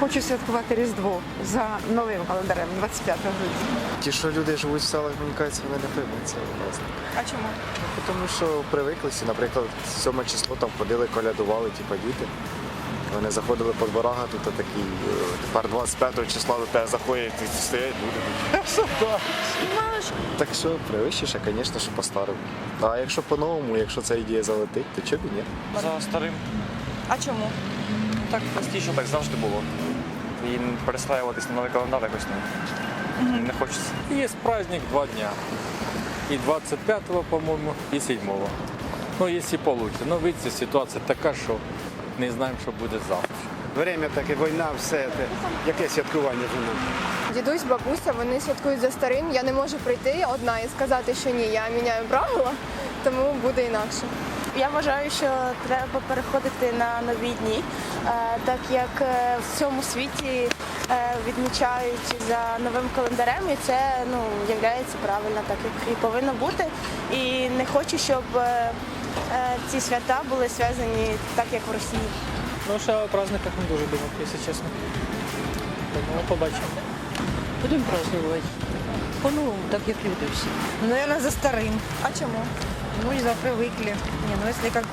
хочу святкувати Різдво за новим календарем 25 грудня. Ті, що люди живуть в селах, мені кажеться, вони не приймуть це власне. А чому? Ну, Тому що привиклися, наприклад, 7 число там ходили, колядували, типа діти. Вони заходили по дворах, а тут такі, е, тепер 25 числа до тебе заходять і стоять люди. Так. Що привищіше, звісно, що по-старому. А якщо по-новому, якщо ця ідея залетить, то чого б і ні? За старим. А чому? Так простіше, так завжди було. І перестраюватись на новий календар якось не, не хочеться. Есть праздник два дня. И 25-го, по-моему, и 7-го. Ну, если получится. Но видите, ситуация така, що не знаємо, що буде завтра. Время таке, війна, все те. Яке святкування вже нам? Дідусь, бабуся, вони святкують за старим. Я не можу прийти одна і сказати, що ні, я міняю правила, тому буде інакше. Я вважаю, що треба переходити на нові дні, е, так як е, в всьому світі е, відмічають за новим календарем, і це ну є правильно, так як і повинно бути. І не хочу, щоб ці свята були зв'язані так, як в Росії. Ну, ще о праздниках не дуже думав, якщо чесно. Тому побачимо. Будемо праздновать. По-новому, так як люди всі. Ну, наверное, за старым. А чому? Ну, не знаю, привыкли. Не, ну если как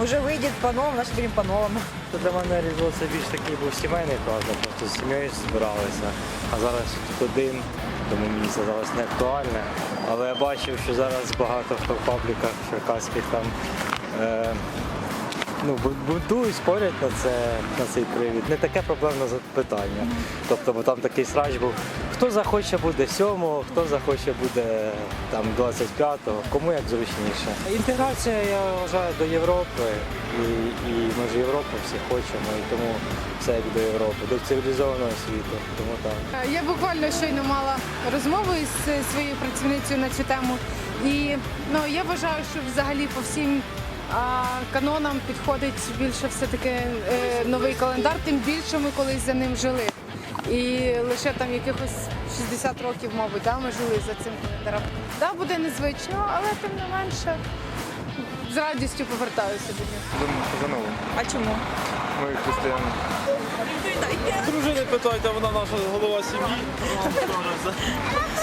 уже выйдет по-новому, значит будем по-новому. Для мене Різдво більш такий був сімейний праздник, просто з сім'єю збиралися. А зараз тут один, тому мені це зараз не актуальне. Але я бачив, що зараз багато в пабліках черкаських там е, ну, бу- будують, спорять на, це, на цей привід. Не таке проблемне питання. Тобто, бо там такий срач був. Хто захоче буде 7-го, хто захоче буде там 25-го, кому як зручніше. Інтеграція, я вважаю, до Європи, і, і ми ж Європу всі хочемо, і тому все як до Європи, до цивілізованого світу. Тому так. Я буквально щойно мала розмову із е, своєю працівницею на цю тему. І ну, я вважаю, що взагалі по всім а, канонам підходить більше все-таки е, новий календар, тим більше ми колись за ним жили. І лише там якихось 60 років, мабуть, да, ми жили за цим календарем. Да, буде незвично, але тим не менше з радістю повертаюся до нього. Думаю, що за новим. А чому? Ми християни. Дружини питайте, вона наша голова сім'ї.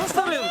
За старим.